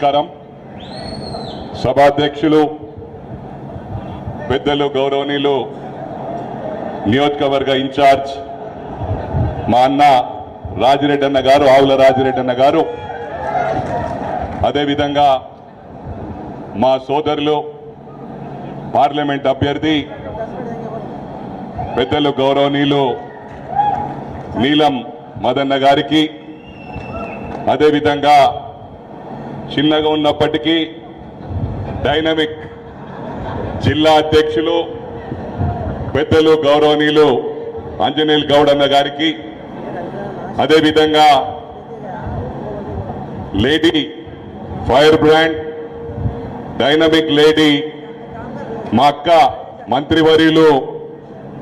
నమస్కారం. సభాధ్యక్షులు పెద్దలు గౌరవనీయులు నియోజకవర్గ ఇన్ఛార్జ్ మా అన్న రాజిరెడ్డి అన్న గారు ఆవుల రాజిరెడ్డి అన్న గారు. అదేవిధంగా మా సోదరులు పార్లమెంట్ అభ్యర్థి పెద్దలు గౌరవనీయులు నీలం మదన్న గారికి. అదేవిధంగా చిన్నగా ఉన్నప్పటికీ డైనమిక్ జిల్లా అధ్యక్షులు పెద్దలు గౌరవనీయులు ఆంజనేయులు గౌడ్ అన్న గారికి అదేవిధంగా lady fire brand dynamic lady మా అక్క మంత్రివర్యులు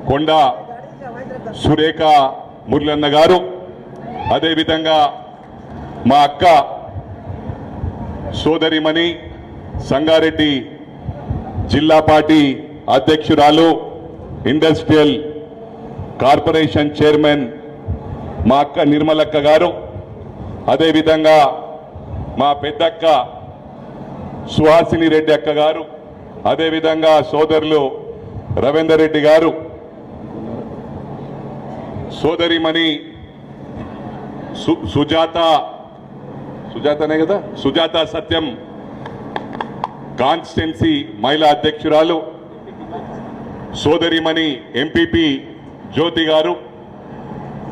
కొండ సురేఖ మురళన్న గారు అదేవిధంగా మా అక్క సోదరిమణి సంగారెడ్డి జిల్లా పార్టీ అధ్యక్షురాలు ఇండస్ట్రియల్ కార్పొరేషన్ చైర్మన్ మా అక్క నిర్మలక్క గారు. అదేవిధంగా మా పెద్దక్క సుహాసిని రెడ్డి అక్క గారు. అదేవిధంగా సోదరులు రవీందర్ రెడ్డి గారు. సోదరిమణి సు- సుజాత సుజాతనే కదా? సుజాత సత్యం. కాన్స్టెన్సీ మహిళా అధ్యక్షురాలు. సోదరిమణి ఎంపీపీ జ్యోతి గారు.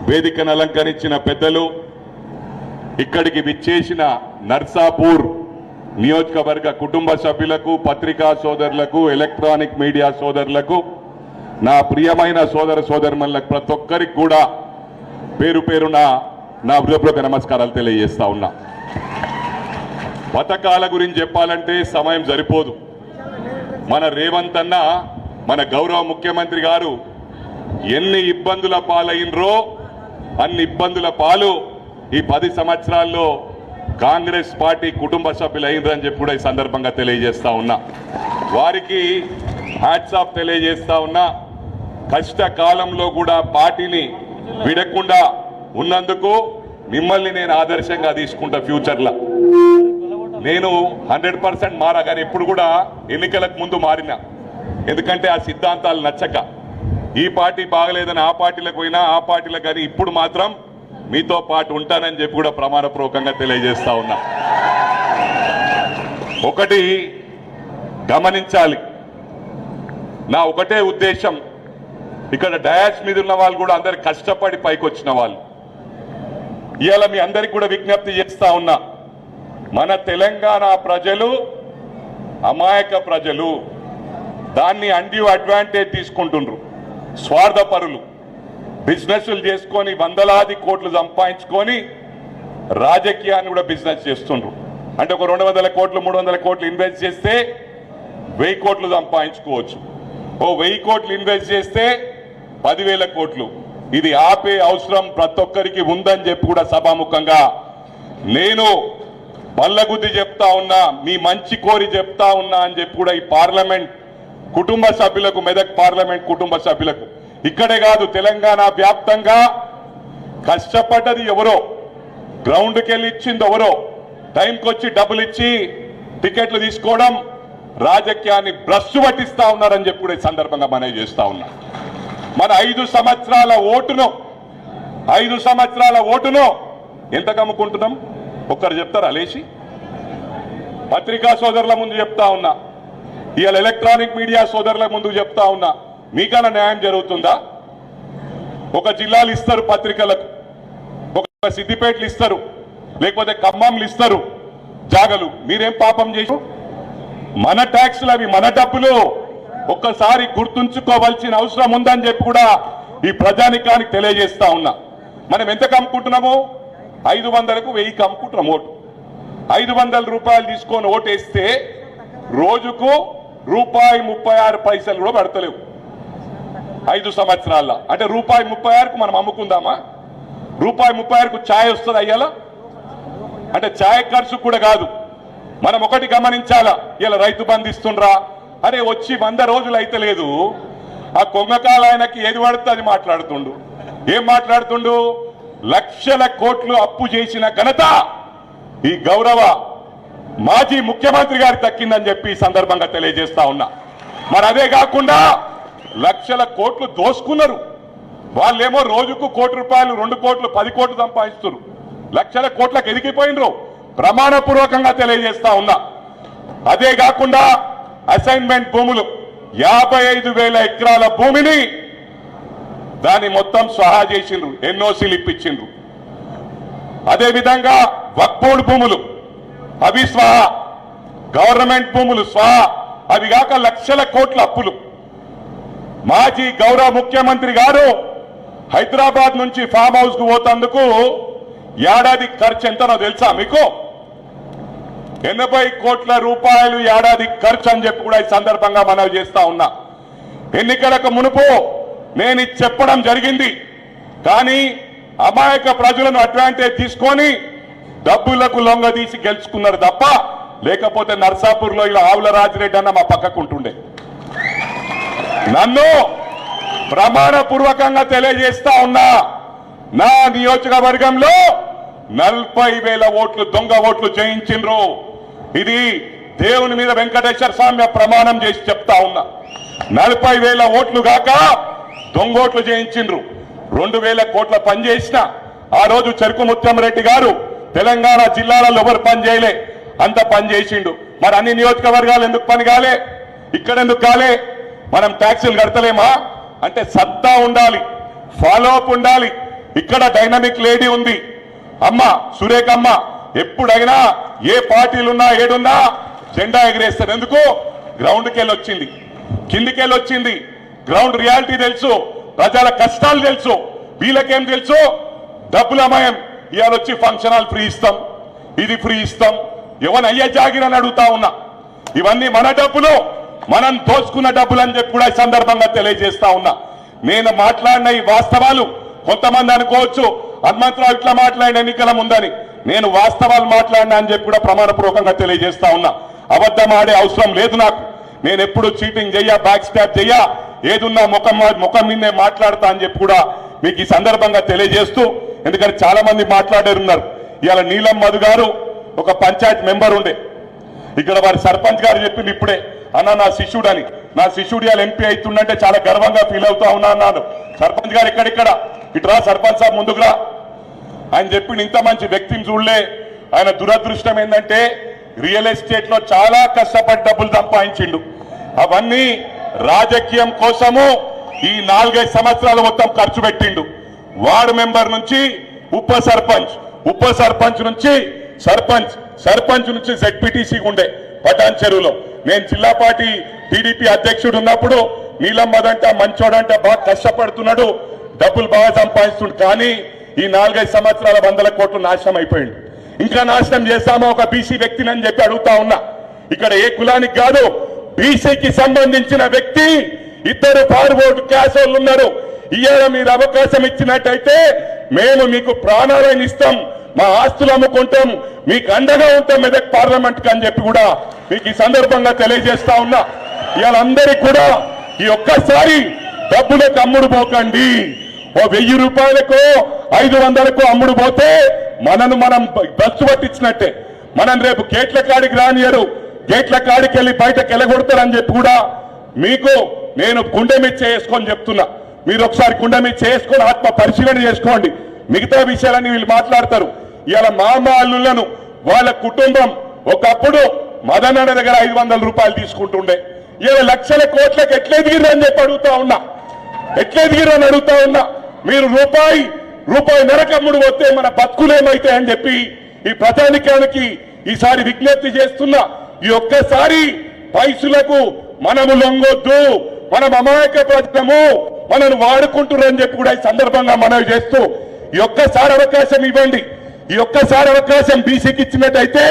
వేదికను అలంకరించిన పెద్దలు. ఇక్కడికి విచ్చేసిన నర్సాపూర్ నియోజకవర్గ కుటుంబ సభ్యులకు పత్రికా సోదరులకు ఎలక్ట్రానిక్ మీడియా సోదరులకు నా ప్రియమైన సోదర సోదరులకు ప్రతి ఒక్కరికి కూడా పేరు పేరున నా హృదయపూర్వక నమస్కారాలు తెలియజేస్తా ఉన్నా. పథకాల గురించి చెప్పాలంటే సమయం సరిపోదు. మన రేవంత్ అన్న మన గౌరవ ముఖ్యమంత్రి గారు ఎన్ని ఇబ్బందుల పాలైనరో అన్ని ఇబ్బందుల పాలు ఈ పది సంవత్సరాల్లో కాంగ్రెస్ పార్టీ కుటుంబ సభ్యులు అయినరని చెప్పి కూడా ఈ సందర్భంగా తెలియజేస్తా ఉన్నా. వారికి హ్యాట్సాప్ తెలియజేస్తా ఉన్నా. కష్టకాలంలో కూడా పార్టీని విడకుండా ఉన్నందుకు మిమ్మల్ని నేను ఆదర్శంగా తీసుకుంటా ఫ్యూచర్లో. నేను హండ్రెడ్ పర్సెంట్ మారా కానీ ఎప్పుడు కూడా ఎన్నికలకు ముందు మారిన. ఎందుకంటే ఆ సిద్ధాంతాలు నచ్చక. ఈ పార్టీ బాగలేదని ఆ పార్టీలకు పోయినా ఆ పార్టీలకు కానీ ఇప్పుడు మాత్రం మీతో పాటు ఉంటానని చెప్పి కూడా ప్రమాణపూర్వకంగా తెలియజేస్తా ఉన్నా. ఒకటి గమనించాలి. నా ఒకటే ఉద్దేశం ఇక్కడ డయాస్ మీద ఉన్న వాళ్ళు కూడా అందరు కష్టపడి పైకి వచ్చిన వాళ్ళు. ఇవాళ మీ అందరికి కూడా విజ్ఞప్తి చేస్తా ఉన్నా మన తెలంగాణ ప్రజలు అమాయక ప్రజలు దాన్ని అండ్యూ అడ్వాంటేజ్ తీసుకుంటుండ్రు. స్వార్థపరులు. బిజినెస్లు చేసుకొని వందలాది కోట్లు సంపాదించుకొని రాజకీయాన్ని కూడా బిజినెస్ చేస్తుండ్రు. అంటే ఒక రెండు వందల కోట్లు మూడు వందల కోట్లు ఇన్వెస్ట్ చేస్తే వెయ్యి కోట్లు సంపాదించుకోవచ్చు. ఓ వెయ్యి కోట్లు ఇన్వెస్ట్ చేస్తే పదివేల కోట్లు. ఇది ఆపే అవసరం ప్రతి ఒక్కరికి ఉందని చెప్పి కూడా సభాముఖంగా నేను బల్లగుద్ది చెప్తా ఉన్నా మీ మంచి కోరి చెప్తా ఉన్నా అని చెప్పి కూడా ఈ పార్లమెంట్ కుటుంబ సభ్యులకు మెదక్ పార్లమెంట్ కుటుంబ సభ్యులకు ఇక్కడే కాదు తెలంగాణ వ్యాప్తంగా కష్టపడ్డది ఎవరో గ్రౌండ్కి వెళ్ళి ఇచ్చింది ఎవరో టైంకి వచ్చి డబ్బులు ఇచ్చి టికెట్లు తీసుకోవడం రాజకీయాన్ని భ్రష్టు పట్టిస్తా ఉన్నారని చెప్పి కూడా ఈ సందర్భంగా మనవి చేస్తా ఉన్నా. మన ఐదు సంవత్సరాల ఓటును ఐదు సంవత్సరాల ఓటును ఎంత కమ్ముకుంటున్నాం ఒక్కరు చెప్తారా లేచి? పత్రికా సోదరుల ముందు చెప్తా ఉన్నా. ఇవాళ ఎలక్ట్రానిక్ మీడియా సోదరుల ముందు చెప్తా ఉన్నా. మీకన్నా న్యాయం జరుగుతుందా? ఒక జిల్లాలు ఇస్తారు పత్రికలకు ఒక సిద్దిపేటలు ఇస్తారు లేకపోతే ఖమ్మంలు ఇస్తారు జాగలు. మీరేం పాపం చేసు మన ట్యాక్స్లు అవి మన డబ్బులు. ఒక్కసారి గుర్తుంచుకోవాల్సిన అవసరం ఉందని చెప్పి కూడా ఈ ప్రజానికానికి తెలియజేస్తా ఉన్నా. మనం ఎంత కమ్ముకుంటున్నాము? ఐదు వందలకు వెయ్యి కమ్ముకుంటున్నాం ఓటు. ఐదు వందల రూపాయలు తీసుకొని ఓటేస్తే రోజుకు రూపాయి ముప్పై ఆరు పైసలు కూడా పడతలేవు. ఐదు సంవత్సరాల్లో. అంటే రూపాయి ముప్పై ఆరుకు మనం అమ్ముకుందామా? రూపాయి ముప్పై ఆరుకు ఛాయ్ వస్తుంది అయ్యాలా అంటే ఛాయ్ ఖర్చు కూడా కాదు. మనం ఒకటి గమనించాలా? ఇలా రైతు బంధిస్తుండ్రా అరే వచ్చి వంద రోజులు అయితే లేదు. ఆ కొంగకాల ఆయనకి ఏది పడితే అది మాట్లాడుతుండు. ఏం మాట్లాడుతుండు? లక్షల కోట్లు అప్పు చేసిన ఘనత ఈ గౌరవ మాజీ ముఖ్యమంత్రి గారి దక్కిందని చెప్పి ఈ సందర్భంగా తెలియజేస్తా ఉన్నా. మరి అదే కాకుండా లక్షల కోట్లు దోసుకున్నారు. వాళ్ళేమో రోజుకు కోటి రూపాయలు రెండు కోట్లు పది కోట్లు సంపాదిస్తున్నారు. లక్షల కోట్లకు ఎదిగిపోయినరు. ప్రమాణపూర్వకంగా తెలియజేస్తా ఉన్నా. అదే కాకుండా అసైన్మెంట్ భూములు యాభై ఐదు వేల ఎకరాల భూమిని దాన్ని మొత్తం స్వహా చేసిండ్రు ఎన్ఓసీలు ఇప్పించిండ్రు. అదేవిధంగా వక్బోర్డ్ భూములు అవి స్వహా గవర్నమెంట్ భూములు స్వహా అవి కాక లక్షల కోట్ల అప్పులు. మాజీ గౌరవ ముఖ్యమంత్రి గారు హైదరాబాద్ నుంచి ఫామ్ హౌస్కు పోతందుకు ఏడాది ఖర్చు ఎంతనో తెలుసా మీకు? ఎనభై కోట్ల రూపాయలు ఏడాది ఖర్చు అని చెప్పి కూడా ఈ సందర్భంగా మనవి చేస్తా ఉన్నా. ఎన్నికలకు మునుపు నేను చెప్పడం జరిగింది. కానీ అమాయక ప్రజలను అడ్వాంటేజ్ తీసుకొని డబ్బులకు లొంగ తీసి గెలుచుకున్నారు తప్ప లేకపోతే నర్సాపూర్లో ఇలా ఆవుల రాజిరెడ్డి అన్న మా పక్కకు ఉంటుండే. నన్ను ప్రమాణపూర్వకంగా తెలియజేస్తా ఉన్నా. నా నియోజకవర్గంలో నలభై వేల ఓట్లు దొంగ ఓట్లు చేయించిండ్రు. ఇది దేవుని మీద వెంకటేశ్వర స్వామి ప్రమాణం చేసి చెప్తా ఉన్నా. నలభై వేల ఓట్లు కాక దొంగోట్లు చేయించిండ్రు. రెండు వేల కోట్ల పనిచేసిన ఆ రోజు చెరుకు ముత్యం రెడ్డి గారు తెలంగాణ జిల్లాలలో ఎవరు పనిచేయలే అంత పని చేసిండు. మరి అన్ని నియోజకవర్గాలు ఎందుకు పని కాలే? ఇక్కడ ఎందుకు కాలే? మనం ట్యాక్సీలు కడతలేమా? అంటే సత్తా ఉండాలి ఫాలో అప్ ఉండాలి. ఇక్కడ డైనమిక్ లేడీ ఉంది. అమ్మ సురేఖమ్మ ఎప్పుడైనా ఏ పార్టీలున్నా ఏడున్నా జెండా ఎగిరేస్తారు. ఎందుకు? గ్రౌండ్కి వెళ్ళి వచ్చింది కిందికి వెళ్ళి వచ్చింది గ్రౌండ్ రియాలిటీ తెలుసు ప్రజల కష్టాలు తెలుసు వీళ్ళకేం తెలుసు? డబ్బుల అమయం ఇవాళ వచ్చి ఫంక్షన్ హాల్ ఫ్రీ ఇస్తాం ఇది ఫ్రీ ఇస్తాం. ఎవరిని అయ్యే జాగిరని అడుగుతా ఉన్నా. ఇవన్నీ మన డబ్బులు మనం దోచుకున్న డబ్బులు అని చెప్పి కూడా ఈ సందర్భంగా తెలియజేస్తా ఉన్నా. నేను మాట్లాడిన ఈ వాస్తవాలు కొంతమంది అనుకోవచ్చు. హనుమంతరావు ఇట్లా మాట్లాడిన ఎన్నికల ముందని. నేను వాస్తవాలు మాట్లాడినా అని చెప్పి కూడా ప్రమాణపూర్వకంగా తెలియజేస్తా ఉన్నా. అబద్ధం ఆడే అవసరం లేదు నాకు. నేను ఎప్పుడు చీటింగ్ చెయ్యా బ్యాక్ స్టాప్ చెయ్యా ఏదున్నా ముఖం మా- ముఖం మీదే మాట్లాడతా అని చెప్పి కూడా మీకు ఈ సందర్భంగా తెలియజేస్తూ ఎందుకంటే చాలా మంది మాట్లాడారున్నారు. ఇవాళ నీలం మధు గారు ఒక పంచాయత్ మెంబర్ ఉండే. ఇక్కడ వారి సర్పంచ్ గారు చెప్పింది ఇప్పుడే. అన్న నా శిష్యుడు అని నా శిష్యుడు ఇవాళ ఎంపీ అవుతుండంటే చాలా గర్వంగా ఫీల్ అవుతా ఉన్నా అన్నాను. సర్పంచ్ గారు ఎక్కడిక్కడ? ఇట్రా సర్పంచ్ సాబ్ ముందుకురా ఆయన చెప్పిన ఇంత మంచి వ్యక్తిని చూడలే. ఆయన దురదృష్టం ఏంటంటే రియల్ ఎస్టేట్లో చాలా కష్టపడి డబ్బులు సంపాదించిండు. అవన్నీ రాజకీయం కోసము ఈ నాలుగైదు సంవత్సరాలు మొత్తం ఖర్చు పెట్టిండు. వార్డు మెంబర్ నుంచి ఉప సర్పంచ్ ఉప సర్పంచ్ నుంచి సర్పంచ్ సర్పంచ్ నుంచి జెడ్పీటీసీ ఉండే పటాన్ చెరువులో. నేను జిల్లా పార్టీ టీడీపీ అధ్యక్షుడు ఉన్నప్పుడు నీలమ్మదంట మంచోడంట బాగా కష్టపడుతున్నాడు డబ్బులు బాగా సంపాదిస్తుండు. కానీ ఈ నాలుగైదు సంవత్సరాల వందల కోట్లు నాశనం అయిపోయింది. ఇంకా నాశనం చేస్తామా ఒక బీసీ వ్యక్తిని అని చెప్పి అడుగుతా ఉన్నా. ఇక్కడ ఏ కులానికి కాదు బీసీకి సంబంధించిన వ్యక్తి ఇద్దరు ఫార్వర్డ్ క్యాష్ వాళ్ళు ఉన్నారు. ఇవాళ మీరు అవకాశం ఇచ్చినట్టయితే మేము మీకు ప్రాణాలను ఇస్తాం మా ఆస్తులు అమ్ముకుంటాం మీకు అండగా ఉంటాం మెదక్ పార్లమెంట్ అని చెప్పి కూడా మీకు ఈ సందర్భంగా తెలియజేస్తా ఉన్నా. ఇవాళ కూడా ఈ ఒక్కసారి డబ్బులకు అమ్ముడు పోకండి. ఓ వెయ్యి రూపాయలకు ఐదు వందలకు అమ్ముడు పోతే మనను మనం బస్సు పట్టించినట్టే. మనం రేపు గేట్ల కాడికి రానియరు. గేట్ల కాడికి వెళ్ళి బయటకు వెళ్ళగొడతారని చెప్పి కూడా మీకు నేను గుండె మీద చేసుకొని చెప్తున్నా. మీరు ఒకసారి గుండె మీద చేసుకొని ఆత్మ పరిశీలన చేసుకోండి. మిగతా విషయాలన్నీ వీళ్ళు మాట్లాడతారు. ఇవాళ మామ అల్లులను వాళ్ళ కుటుంబం ఒకప్పుడు మదనన్న దగ్గర ఐదు వందల రూపాయలు తీసుకుంటుండే. ఇవాళ లక్షల కోట్లకు ఎట్లా ఎదిగిరని చెప్పి అడుగుతా ఉన్నా. ఎట్లా ఎదిగిరని అడుగుతా ఉన్నా. మీరు రూపాయి రూపాయి నరకమ్ముడు వస్తే మన బతుకులేమైతే అని చెప్పి ఈ ప్రజానికానికి ఈసారి విజ్ఞప్తి చేస్తున్నా ఈ ఒక్కసారి పైసులకు మనము లొంగొద్దు మనం అమాయక ప్రజలము మనను వాడుకుంటున్నారని చెప్పి కూడా ఈ సందర్భంగా మనవి చేస్తూ ఈ ఒక్కసారి అవకాశం ఇవ్వండి. ఈ ఒక్కసారి అవకాశం బీసీకి ఇచ్చినట్టయితే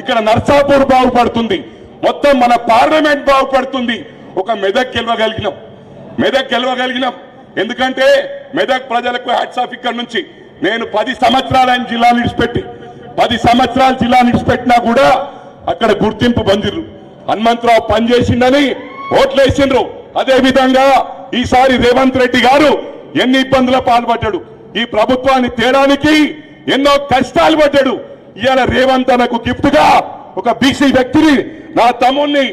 ఇక్కడ నర్సాపూర్ బాగుపడుతుంది. మొత్తం మన పార్లమెంట్ బాగుపడుతుంది. ఒక మెదక్ గెలవగలిగినాం. మెదక్ గెలవగలిగినాం. ఎందుకంటే మెదక్ ప్రజలకు హ్యాట్స్ ఆఫ్ ఇక్కడ నుంచి. నేను పది సంవత్సరాలు ఆయన జిల్లా నిడిచిపెట్టి పది సంవత్సరాలు జిల్లా నిడిచిపెట్టినా కూడా అక్కడ గుర్తింపు పొందిర్రు. హనుమంతరావు పనిచేసిండని ఓట్లేసిండ్రు. అదే విధంగా ఈసారి రేవంత్ రెడ్డి గారు ఎన్ని ఇబ్బందుల పాల్పడ్డాడు. ఈ ప్రభుత్వాన్ని తేడానికి ఎన్నో కష్టాలు పడ్డాడు. ఇవాళ రేవంత్ అనకు గిఫ్ట్గా ఒక బీసీ వ్యక్తిని నా తమ్ముణ్ణి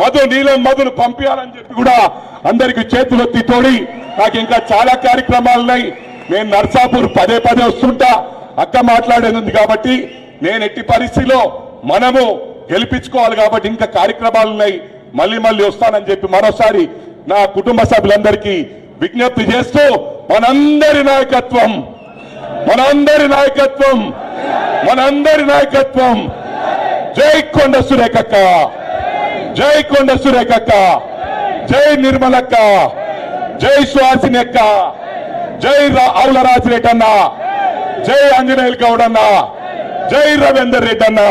మధు నీలం మధును పంపించాలని చెప్పి కూడా అందరికి చేతులొత్తి తోడి నాకు ఇంకా చాలా కార్యక్రమాలు ఉన్నాయి. నేను నర్సాపూర్ పదే పదే వస్తుంటా. అక్క మాట్లాడేది కాబట్టి నేను ఎట్టి పరిస్థితిలో మనము గెలిపించుకోవాలి కాబట్టి ఇంకా కార్యక్రమాలు ఉన్నాయి. మళ్ళీ మళ్ళీ వస్తానని చెప్పి మరోసారి నా కుటుంబ సభ్యులందరికీ విజ్ఞప్తి చేస్తూ మనందరి నాయకత్వం మనందరి నాయకత్వం మనందరి నాయకత్వం. జై కొండ సురేఖక్క జై కొండ సురేఖక్క జై నిర్మలక్క. జై సుహాసినక్క జై రా- రాజు రెడ్డి అన్న జై ఆంజనేయులు గౌడన్న. జై రవీందర్ రెడ్డి అన్నా